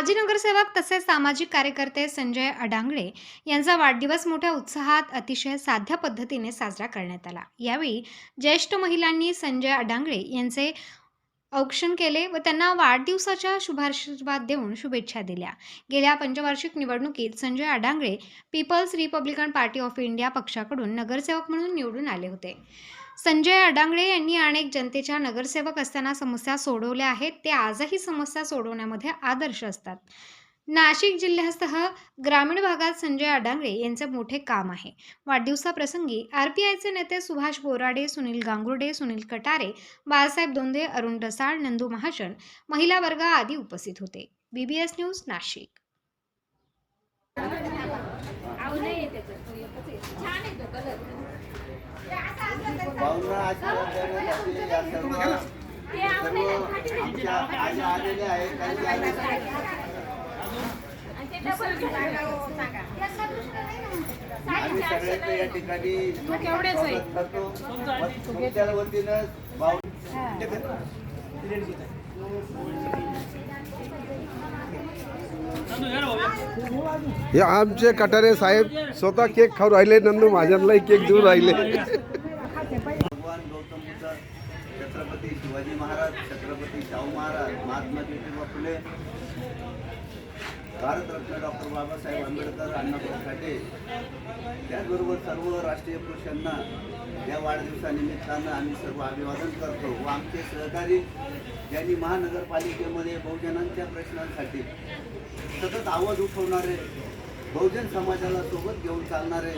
माजी नगरसेवक तसेच सामाजिक कार्यकर्ते संजय अडांगळे यांचा वाढदिवस मोठ्या उत्साहात अतिशय साध्या पद्धतीने साजरा करण्यात आला. यावेळी ज्येष्ठ महिलांनी संजय अडांगळे यांचे औक्षण केले व त्यांना वाढदिवसाच्या शुभाशीर्वाद देऊन शुभेच्छा दिल्या. गेल्या पंचवार्षिक निवडणुकीत Sanjay Adangale peoples republican party of India पक्षाकडून नगरसेवक म्हणून निवडून आले होते. संजय अडांगळे यांनी अनेक जनतेच्या नगरसेवक असताना समस्या सोडवल्या आहेत. ते आजही समस्या सोडवण्यामध्ये आदर्श असतात. नाशिक जिल्ह्यासह ग्रामीण भागात संजय अडांगळे यांचे मोठे काम आहे. वाढदिवसाप्रसंगी आर पी आयचे नेते सुभाष बोराडे सुनील गांगुर्डे सुनील कटारे बाळासाहेब दोंदे अरुण डसाळ नंदू महाजन महिला वर्ग आदी उपस्थित होते. बीबीएस न्यूज नाशिक भावना आशीर्वाद देण्यासाठी या सर्व सर्व आमच्या आजी आलेले आहेत काही आले आम्ही सगळ्यांचं या ठिकाणी करतो. तुमच्या वतीनं हे आमचे कटारे साहेब स्वतः केक खाऊ राहिले नंदू माझ्यालाही केक देऊ राहिले. भगवान गौतम बुद्ध छत्रपती शिवाजी महाराज छत्रपती शाहू महाराज महात्मा ज्योतिबा फुले भारतरत्न डॉक्टर बाबासाहेब आंबेडकर अण्णाभाऊ साठे त्याचबरोबर सर्व राष्ट्रीय पुरुषांना या वाढदिवसानिमित्तानं आम्ही सर्व अभिवादन करतो व आमचे सहकारी यांनी महानगरपालिकेमध्ये बहुजनांच्या प्रश्नांसाठी सतत आवाज उठवणारे बहुजन समाजाला सोबत घेऊन चालणारे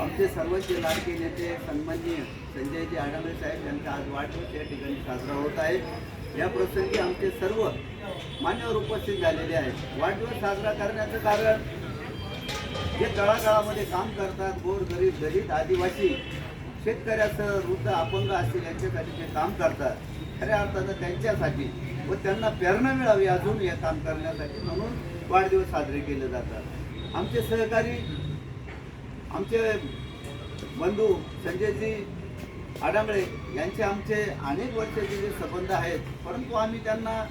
आमचे सर्वचे लाडके नेते सन्माननीय संजयजी आडामे साहेब यांचा आज वाढदिवस या ठिकाणी साजरा होत आहे. या प्रसंगी आमचे सर्व मान्यवर उपस्थित झालेले आहेत. वाढदिवस साजरा करण्याचं कारण जे तळागाळामध्ये काम करतात गोर गरीब दलित आदिवासी शेतकऱ्याचं वृद्ध अपंग असतील यांच्यासाठी जे काम करतात. खऱ्या अर्थानं त्यांच्यासाठी व त्यांना प्रेरणा मिळावी अजून हे काम करण्यासाठी म्हणून वाढदिवस साजरे केले जातात. आमचे सहकारी आमचे बंधू संजयजी आडांबळे यांचे आमचे अनेक वर्षाचे जे संबंध आहेत परंतु आम्ही त्यांना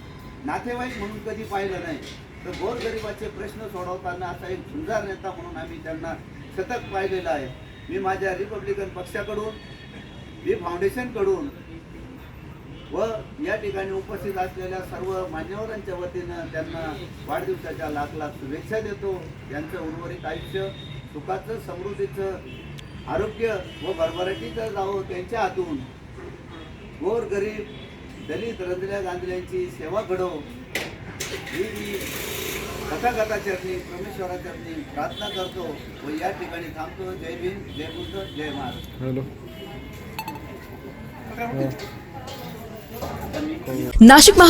नातेवाईक म्हणून कधी पाहिलं नाही. तर गोरगरिबाचे प्रश्न सोडवताना असा एक झुंजार नेता म्हणून आम्ही त्यांना सतत पाहिलेला आहे. मी माझ्या रिपब्लिकन पक्षाकडून मी फाउंडेशनकडून व या ठिकाणी उपस्थित असलेल्या सर्व मान्यवरांच्या वतीनं त्यांना वाढदिवसाच्या लाख लाख शुभेच्छा देतो. त्यांचं उर्वरित आयुष्य सुखाचं समृद्धीचं आरोग्य व भरभराटीचं जावं त्यांच्या हातून. गोर गरीब दलित रंजल्या गांधल्यांची सेवा घडव. ही मी कथाकथा चरणी परमेश्वरा चरणी प्रार्थना करतो व या ठिकाणी थांबतो. जय भीम जय बुद्ध जय महाराज हॅलो. नाशिक महा